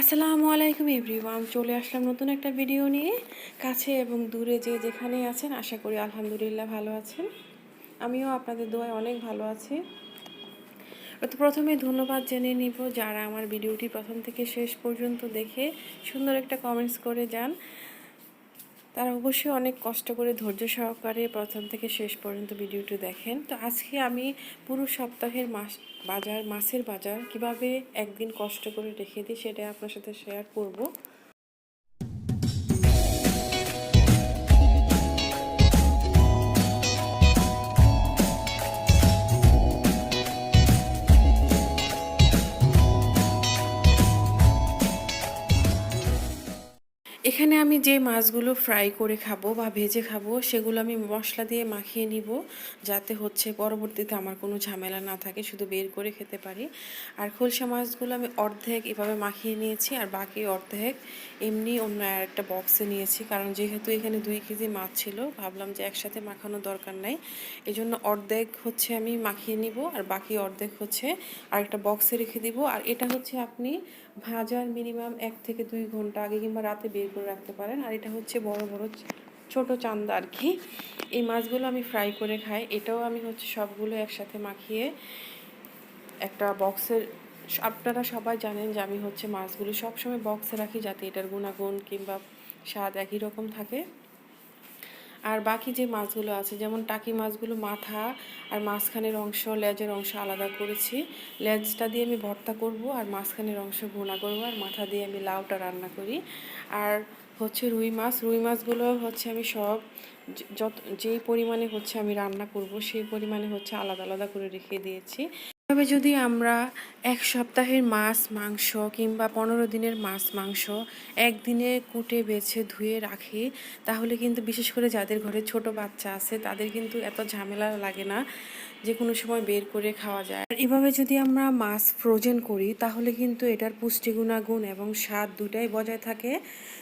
আসসালামু আলাইকুম এভরিওয়ান, চলে আসলাম নতুন একটা ভিডিও নিয়ে। কাছে এবং দূরে যে যেখানে আছেন, আশা করি আলহামদুলিল্লাহ ভালো আছেন। আমিও আপনাদের দোয়ায় অনেক ভালো আছি। তো প্রথমে ধন্যবাদ জেনে নিব যারা আমার ভিডিওটি প্রথম থেকে শেষ পর্যন্ত দেখে সুন্দর একটা কমেন্টস করে যান। তারা অবশ্যই অনেক কষ্ট করে ধৈর্য সহকারে প্রথম থেকে শেষ পর্যন্ত ভিডিওটি দেখেন। তো আজকে আমি পুরো সপ্তাহের মাস, বাজার, মাছের বাজার কীভাবে একদিন কষ্ট করে রেখে দিই সেটা আপনার সাথে শেয়ার করব। এখানে আমি যে মাছগুলো ফ্রাই করে খাব বা ভেজে খাব, সেগুলো আমি মশলা দিয়ে মাখিয়ে নিব, যাতে হচ্ছে পরবর্তীতে আমার কোনো ঝামেলা না থাকে, শুধু বের করে খেতে পারি। আর খোলসা মাছগুলো আমি অর্ধেক এভাবে মাখিয়ে নিয়েছি, আর বাকি অর্ধেক এমনি অন্য আর একটা বক্সে নিয়েছি। কারণ যেহেতু এখানে দুই কেজি মাছ ছিল, ভাবলাম যে একসাথে মাখানোর দরকার নাই। এই জন্য অর্ধেক হচ্ছে আমি মাখিয়ে নিব, আর বাকি অর্ধেক হচ্ছে আরেকটা বক্সে রেখে দিব। আর এটা হচ্ছে আপনি ভাজার মিনিমাম এক থেকে দুই ঘণ্টা আগে কিংবা রাতে বের করে রাখতে পারেন। আর এটা হচ্ছে বড় বড় ছোট চান্দা আর কি এই মাছগুলো আমি ফ্রাই করে খাই। এটাও আমি হচ্ছে সবগুলো একসাথে মাখিয়ে একটা বক্সের আপনারা সবাই জানেন যে আমি হচ্ছে মাছগুলো সবসময় বক্সে রাখি যাতে এটার গুণাগুণ কিংবা স্বাদ একই রকম থাকে। আর বাকি যে মাছগুলো আছে, যেমন টাকি মাছগুলো মাথা আর মাঝখানের অংশ, লেজের অংশ আলাদা করেছি। লেজটা দিয়ে আমি ভর্তা করব আর মাঝখানের অংশ ভুনা করব আর মাথা দিয়ে আমি লাউটা রান্না করি। আর হচ্ছে রুই মাছ, রুই মাছগুলো হচ্ছে আমি সব যত, যেই পরিমাণে হচ্ছে আমি রান্না করব, সেই পরিমাণে হচ্ছে আলাদা আলাদা করে রেখে দিয়েছি। তবে যদি আমরা এক সপ্তাহের মাছ, মাংস কিংবা পনেরো দিনের মাছ, মাংস একদিনে কুটে, বেছে, ধুয়ে রাখি, তাহলে কিন্তু বিশেষ করে যাদের ঘরে ছোট বাচ্চা আছে, তাদের কিন্তু এত ঝামেলা লাগে না। যে কোনো সময় বের করে খাওয়া যায়। আর এভাবে যদি আমরা মাছ ফ্রোজেন করি, তাহলে কিন্তু এটার পুষ্টি গুণাগুণ এবং স্বাদ দুটাই বজায় থাকে।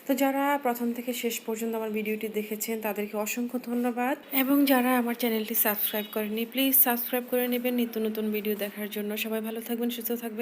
তো যারা প্রথম থেকে শেষ পর্যন্ত আমার ভিডিওটি দেখেছেন, তাদেরকে অসংখ্য ধন্যবাদ। এবং যারা আমার চ্যানেলটি সাবস্ক্রাইব করেনি প্লিজ সাবস্ক্রাইব করে নেবেন। নিত্য নতুন ভিডিও দেখার জন্য সবাই ভালো থাকবেন, সুস্থ থাকবেন।